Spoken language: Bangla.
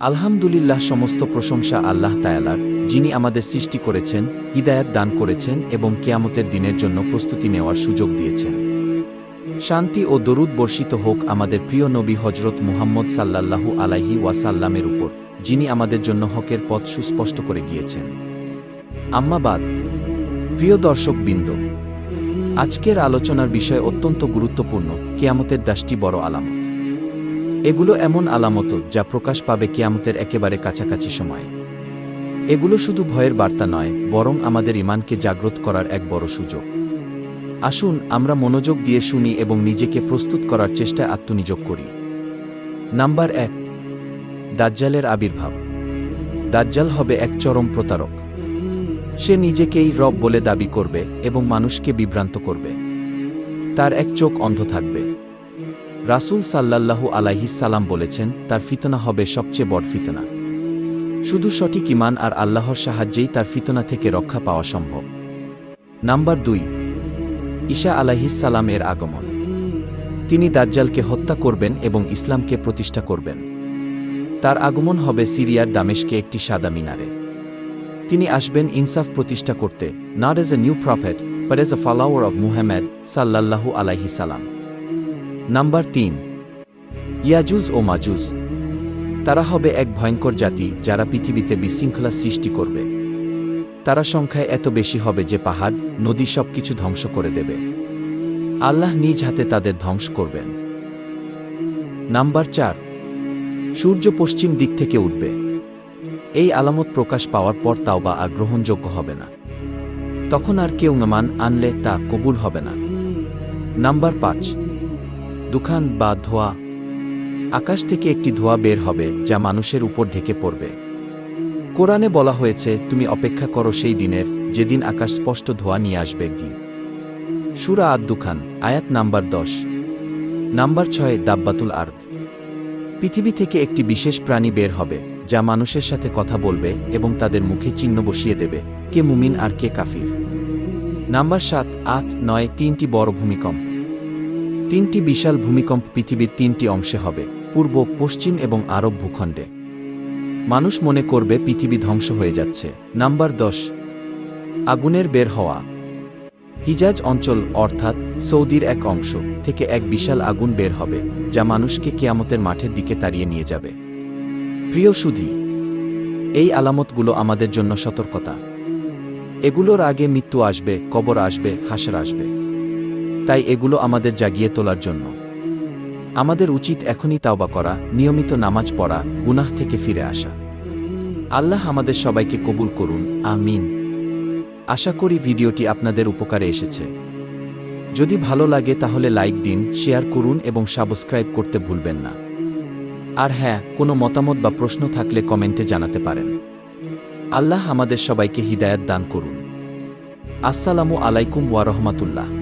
আলহামদুলিল্লাহ সমস্ত প্রশংসা আল্লাহ তায়ালার, যিনি আমাদের সৃষ্টি করেছেন, হিদায়াত দান করেছেন এবং কেয়ামতের দিনের জন্য প্রস্তুতি নেওয়ার সুযোগ দিয়েছেন। শান্তি ও দরুদ বর্ষিত হোক আমাদের প্রিয় নবী হজরত মুহাম্মদ সাল্লাল্লাহু আলাইহি ওয়াসাল্লামের উপর, যিনি আমাদের জন্য হকের পথ সুস্পষ্ট করে গিয়েছেন। আম্মাবাদ প্রিয় দর্শক বৃন্দ, আজকের আলোচনার বিষয় অত্যন্ত গুরুত্বপূর্ণ, কেয়ামতের দাসটি বড় আলামত। এগুলো এমন আলামত যা প্রকাশ পাবে কেয়ামতের একেবারে কাছাকাছি সময়ে। এগুলো শুধু ভয়ের বার্তা নয়, বরং আমাদের ইমানকে জাগ্রত করার এক বড় সুযোগ। আসুন, আমরা মনোযোগ দিয়ে শুনি এবং নিজেকে প্রস্তুত করার চেষ্টায় আত্মনিযোগ করি। নাম্বার এক, দাজ্জালের আবির্ভাব। দাজ্জাল হবে এক চরম প্রতারক। সে নিজেকেই রব বলে দাবি করবে এবং মানুষকে বিভ্রান্ত করবে। তার এক চোখ অন্ধ থাকবে। রাসূল সাল্লাল্লাহু আলাইহিস সালাম বলেছেন, তার ফিতনা হবে সবচেয়ে বড় ফিতনা। শুধু সঠিক ইমান আর আল্লাহর সাহায্যেই তার ফিতনা থেকে রক্ষা পাওয়া সম্ভব। নাম্বার দুই, ঈশা আলাইহিস সালাম এর আগমন। তিনি দাজ্জালকে হত্যা করবেন এবং ইসলামকে প্রতিষ্ঠা করবেন। তার আগমন হবে সিরিয়ার দামেশকে একটি সাদা মিনারে। তিনি আসবেন ইনসাফ প্রতিষ্ঠা করতে not as a new prophet but as a follower of Muhammad সাল্লাল্লাহু আলাইহি সালাম। নাম্বার তিন। ইয়াজুজ ও মাজুজ। তারা হবে এক ভয়ঙ্কর জাতি যারা পৃথিবীতে বিশৃঙ্খলা সৃষ্টি করবে। তারা সংখ্যায় এত বেশি হবে যে পাহাড়, নদী সবকিছু ধ্বংস করে দেবে। আল্লাহ নিজ হাতে তাদের ধ্বংস করবেন। নাম্বার চার। সূর্য পশ্চিম দিক থেকে উঠবে। এই আলামত প্রকাশ পাওয়ার পর তাও বা গ্রহণযোগ্য হবে না। তখন আর কেউ মান আনলে তা কবুল হবে না। নাম্বার পাঁচ। দুখান বা ধোয়া। আকাশ থেকে একটি ধোয়া বের হবে, যা মানুষের উপর ঢেকে পড়বে। কোরআনে বলা হয়েছে, তুমি অপেক্ষা করো সেই দিনের, যেদিন আকাশ স্পষ্ট ধোয়া নিয়ে আসবে। কি সুরা আদ দুখান আয়াত নাম্বার দশ। নাম্বার ছয়, দাব্বাতুল আর্দ। পৃথিবী থেকে একটি বিশেষ প্রাণী বের হবে, যা মানুষের সাথে কথা বলবে এবং তাদের মুখে চিহ্ন বসিয়ে দেবে, কে মুমিন আর কে কাফির। নাম্বার সাত, আট, নয়, তিনটি বড় ভূমিকম্প। তিনটি বিশাল ভূমিকম্প পৃথিবীর তিনটি অংশে হবে, পূর্ব, পশ্চিম এবং আরব ভূখণ্ডে। মানুষ মনে করবে পৃথিবী ধ্বংস হয়ে যাচ্ছে। নাম্বার দশ, আগুনের বের হওয়া। হিজাজ অঞ্চল, অর্থাৎ সৌদির এক অংশ, থেকে এক বিশাল আগুন বের হবে, যা মানুষকে কেয়ামতের মাঠের দিকে তাড়িয়ে নিয়ে যাবে। প্রিয় সুধি, এই আলামতগুলো আমাদের জন্য সতর্কতা। এগুলোর আগে মৃত্যু আসবে, কবর আসবে, হাসর আসবে। তাই এগুলো আমাদের জাগিয়ে তোলার জন্য। আমাদের উচিত এখনই তাওবা করা, নিয়মিত নামাজ পড়া, গুনাহ থেকে ফিরে আসা। আল্লাহ আমাদের সবাইকে কবুল করুন, আমিন। আশা করি ভিডিওটি আপনাদের উপকারে এসেছে। যদি ভালো লাগে তাহলে লাইক দিন, শেয়ার করুন এবং সাবস্ক্রাইব করতে ভুলবেন না। আর হ্যাঁ কোনো মতামত বা প্রশ্ন থাকলে কমেন্টে জানাতে পারেন। আল্লাহ আমাদের সবাইকে হিদায়াত দান করুন। আসসালামু আলাইকুম ওয়ারহমাতুল্লাহ